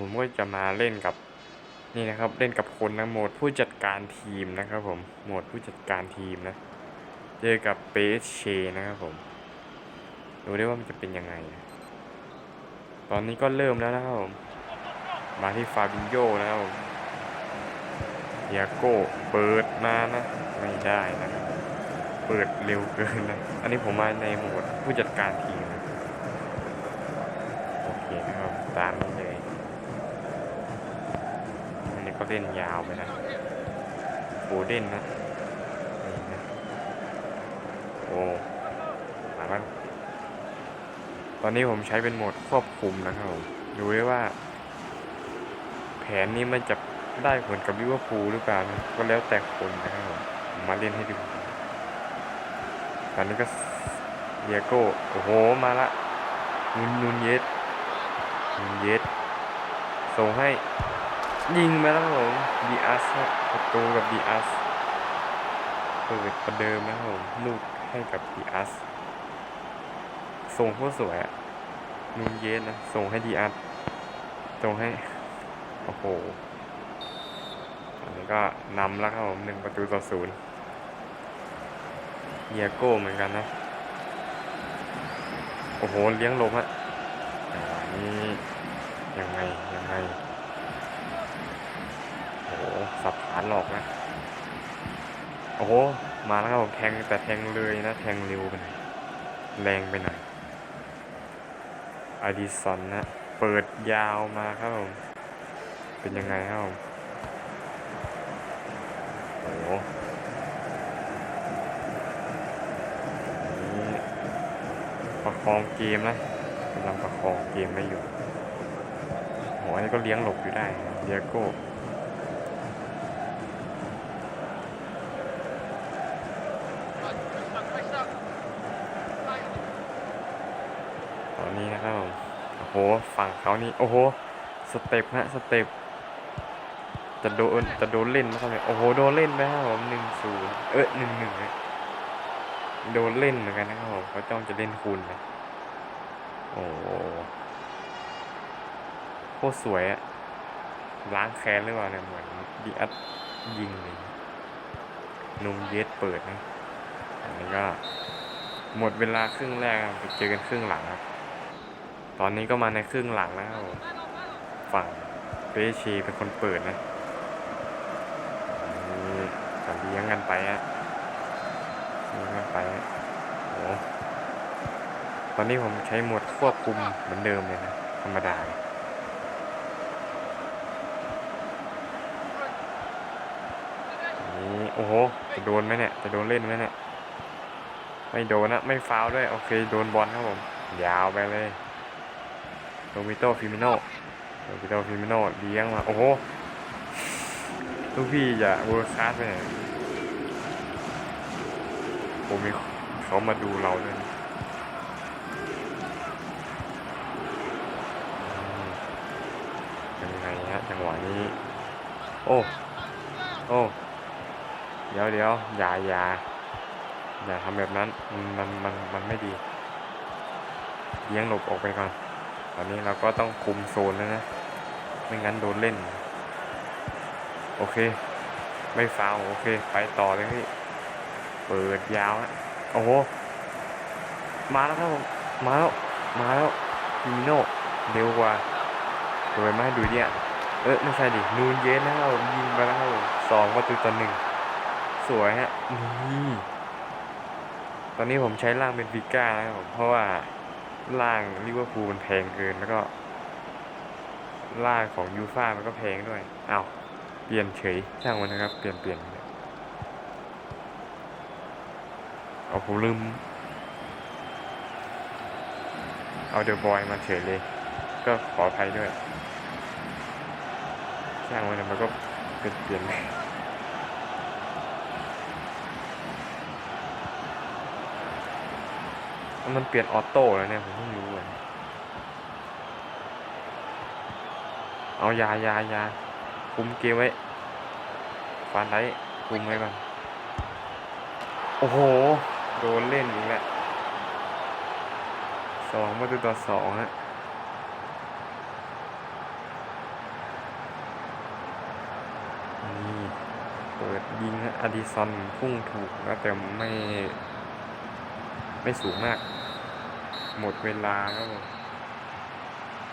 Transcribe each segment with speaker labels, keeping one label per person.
Speaker 1: ผมก็จะมาเล่นกับนี่นะครับ เล่นกับคนนะโหมดผู้จัดการทีมนะครับผมโหมดผู้จัดการทีมนะเจอกับเปเชนะครับผมดูได้ว่ามันจะเป็นยังไง ตอนนี้ก็เริ่มแล้วนะครับผมมาที่ฟาบินโยนะครับผมยโก้เปิดมานะ ไม่ได้นะเปิดเร็วเกินนะอันนี้ผมมาในโหมดผู้จัดการทีมนะโอเคนะครับตามนี้เลย เล่นยาวไปนะโอเด่นนะโอ้มาแล้วตอนนี้ผมใช้เป็นโหมดควบคุมนะครับผมดูได้ว่า แผนนี้มันจะได้ผลกับลิเวอร์พูลหรือเปล่านะก็แล้วแต่คนนะครับผมผมมาเล่นให้ดูตอนนี้ก็เดียโก้ โอ้โห มาละนุนนุนเยสนุนเยสส่งให้ ยิงมาแล้วครับผมดีอาร์สครับประตูกับดีอาร์สเปิดประเดิมนะครับผมลูกให้กับดีอาร์สส่งโคตรสวยอะนุนเยสนะ ส่งให้ดีอาร์สส่งให้ โอ้โหอันนี้ก็นำแล้วครับผมหนึ่งประตูต่อศูนย์เดียโก้เหมือนกันนะ โอ้โห เลี้ยงลมฮะอ่านี่ยังไง ยังไง สับขาหลอกนะ โอ้โห มาแล้วครับผมแทงแต่แทงเลยนะ แทงเร็วไปหน่อยแรงไปหน่อยอดิสันนะ เปิดยาวมาครับผม เป็นยังไงครับผมโอ้โหประคองเกมนะกำลังประคองเกมไม่อยู่โหอันนี้ก็เลี้ยงหลบอยู่ได้เดียโก้ นี้นะครับผมโอ้โหฝั่งเขานี่โอ้โหสเต็ปฮะสเต็ปจะโดนจะโดนเล่นนะครับเนี่ยโอ้โหโดนเล่นไหมครับผมหนึ่งศูนย์เอ้ยหนึ่งหนึ่งโดนเล่นเหมือนกันนะครับผมเขาจ้องจะเล่นคุณนะโอ้โหโคตรสวยอะล้างแค้นหรือเปล่าเนี่ยเหมือนดีอัดยิงเลยนุ่มเยสเปิดนะอันนี้ก็หมดเวลาครึ่งแรกไปเจอกันครึ่งหลังครับ ตอนนี้ก็มาในครึ่งหลังแล้ว ฝั่งเปเชีเป็นคนเปิดนะนี่ก็เลี้ยงกันไปฮะนี่ก็ไปโอ้ตอนนี้ผมใช้หมดควบคุมเหมือนเดิมเลยนะ ธรรมดานี่โอ้โห จะโดนไหมเนี่ย จะโดนเล่นไหมเนี่ย ไม่โดนนะ ไม่ฟาวด้วย โอเค โดนบอลครับผม ยาวไปเลย โรมิโตฟิมิโนโรมิโตฟิมิโนเลี้ยงมา โอ้โหลูกพี่อย่าเวอร์คาสไปไหนผมมีเขามาดูเราด้วยยังไงฮะจังหวะนี้ โอ้ โอ้ เดี๋ยวเดี๋ยวอย่าอย่าอย่าทำแบบนั้น มันมันมันมันไม่ดีเลี้ยงหลบออกไปก่อน ตอนนี้เราก็ต้องคุมโซนแล้วนะ ไม่งั้นโดนเล่น โอเค ไม่ฟาวโอเค ไปต่อเลยพี่ เปิดยาวฮะโอ้โห มาแล้วครับผม มาแล้ว มาแล้วฟิมิโน่เร็วกว่าเปิดมาดูเนี่ย เออไม่ใช่ดิ นูนเยสนะครับผมยิงไปแล้วครับผมสองประตูต่อหนึ่งสวยฮะนี่ตอนนี้ผมใช้ล่างเป็นฟิก้านะครับผมเพราะว่า ล่างลิเวอร์พูลมันแพงเกินแล้วก็ล่างของยูฟ่ามันก็แพงด้วยเอ้าเปลี่ยนเฉยช่างมันนะครับ เปลี่ยนเปลี่ยนเอาผมลืม เอาเดอะบอยมาเฉยเลย ก็ขออภัยด้วย ช่างมันนะมันก็เป็นเปลี่ยน มันเปลี่ยนออโต้แล้วเนี่ยผมเพิ่งรู้เลยเอายายายาคุมเกมไว้ฟันได้คุมไว้ก่อน โอ้โห โดนเล่นอีกแล้วสองประตูต่อสองฮะนี่เปิดยิงฮะอดิสันพุ่งถูกนะแต่ไม่ ไม่สูงมาก หมดเวลาครับผม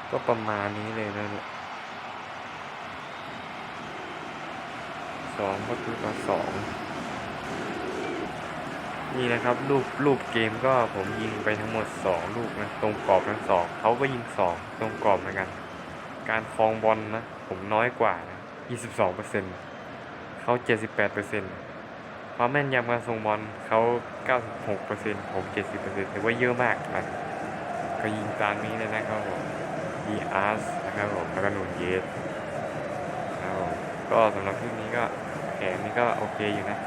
Speaker 1: ก็ประมาณนี้เลยนะเนี่ยสองประตูต่อสองนี่นะครับรูปรูปเกมก็ผมยิงไปทั้งหมดสองลูกนะ ตรงกรอบทั้งสองเขาก็ยิงสองตรงกรอบเหมือนกัน การครองบอลนะผมน้อยกว่านะ 22เปอร์เซ็นต์เขา 78เปอร์เซ็นความแม่นยำการส่งบอลเขา 96เปอร์เซ็นต์ผม 70เปอร์เซ็นต์ถือว่าเยอะมากนะ ก็ยิงตามนี้เลยนะครับผมดีอาร์สนะครับผมแล้วก็นูนเยสนะครับผมก็สำหรับคลิปนี้ก็แขนนี้ก็โอเคอยู่นะ